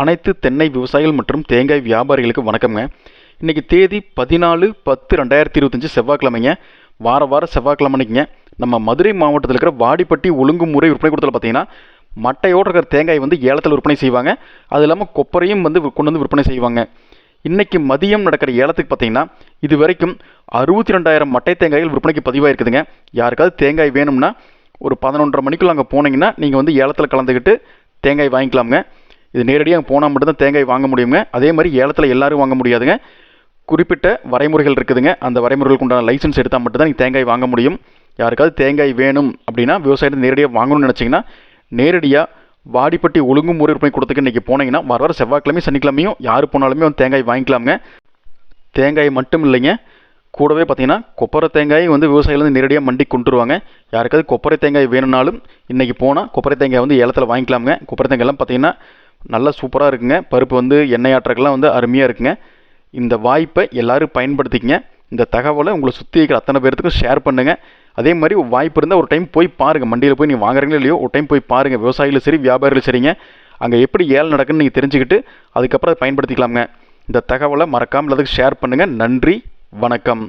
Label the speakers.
Speaker 1: அனைத்து தென்னை விவசாயிகள் மற்றும் தேங்காய் வியாபாரிகளுக்கு வணக்கம்ங்க. இன்றைக்கி தேதி பதினாலு பத்து ரெண்டாயிரத்தி இருபத்தஞ்சி செவ்வாய்க்கிழமைங்க. வார வாரம் செவ்வாய்க்கிழமைக்குங்க நம்ம மதுரை மாவட்டத்தில் இருக்கிற வாடிப்பட்டி ஒழுங்குமுறை விற்பனை கூடத்தில் பார்த்தீங்கன்னா மட்டையோடு இருக்கிற தேங்காய் வந்து ஏலத்தில் விற்பனை செய்வாங்க. அது இல்லாமல் கொப்பரையும் வந்து கொண்டு வந்து விற்பனை செய்வாங்க. இன்றைக்கி மதியம் நடக்கிற ஏலத்துக்கு பார்த்தீங்கன்னா இது வரைக்கும் அறுபத்தி ரெண்டாயிரம் மட்டை தேங்காய்கள் விற்பனைக்கு பதிவாயிருக்குதுங்க. யாருக்காவது தேங்காய் வேணும்னா ஒரு பதினொன்றரை மணிக்குள்ளே அங்கே போனீங்கன்னா நீங்கள் வந்து ஏலத்தில் கலந்துக்கிட்டு தேங்காய் வாங்கிக்கலாமுங்க. இது நேரடியாக போனால் மட்டும்தான் தேங்காய் வாங்க முடியுங்க. அதே மாதிரி ஏலத்தில் எல்லோரும் வாங்க முடியாதுங்க. குறிப்பிட்ட வரைமுறைகள் இருக்குதுங்க. அந்த வரைமுறைகளுக்கு உண்டான லைசன்ஸ் எடுத்தால் மட்டும்தான் நீங்கள் தேங்காய் வாங்க முடியும். யாருக்காவது தேங்காய் வேணும் அப்படின்னா விவசாயத்தை நேரடியாக வாங்கணும்னு நினச்சிங்கன்னா நேரடியாக வாடிப்பட்டி ஒழுங்குமுறை விற்பனை கொடுத்துக்கு இன்றைக்கி போனீங்கன்னா வர வர செவ்வாய்க்கிழமையும் சனிக்கிழமையும் யார் போனாலுமே வந்து தேங்காய் வாங்கிக்கலாமுங்க. தேங்காய் மட்டும் இல்லைங்க. கூடவே பார்த்தீங்கன்னா கொப்பரை தேங்காய் வந்து விவசாயிகள் வந்து நேரடியாக மண்டிக்கு கொண்டுருவாங்க. யாருக்காவது கொப்பரை தேங்காய் வேணும்னாலும் இன்றைக்கி போனால் கொப்பரை தேங்காய் வந்து ஏலத்தில் வாங்கிக்கலாமுங்க. கொப்பரை தேங்காய்லாம் பார்த்தீங்கன்னா நல்லா சூப்பராக இருக்குங்க. பருப்பு வந்து எண்ணெய் ஆட்டுறதுக்கெல்லாம் வந்து அருமையாக இருக்குங்க. இந்த வாய்ப்பை எல்லோரும் பயன்படுத்திக்கங்க. இந்த தகவலை உங்களை சுற்றி இருக்கிற அத்தனை பேர்த்துக்கும் ஷேர் பண்ணுங்கள் அதே மாதிரி வாய்ப்பு இருந்தால் ஒரு டைம் போய் பாருங்கள் மண்டியில் போய் நீங்கள் வாங்குறீங்களோ இல்லையோ ஒரு டைம் போய் பாருங்கள் விவசாயிகளும் சரி வியாபாரிகளும் சரிங்க. அங்கே எப்படி ஏழை நடக்குன்னு நீங்கள் தெரிஞ்சுக்கிட்டு அதுக்கப்புறம் அதை பயன்படுத்திக்கலாமுங்க. இந்த தகவலை மறக்காமல் அதுக்கு ஷேர் பண்ணுங்கள் நன்றி வணக்கம்.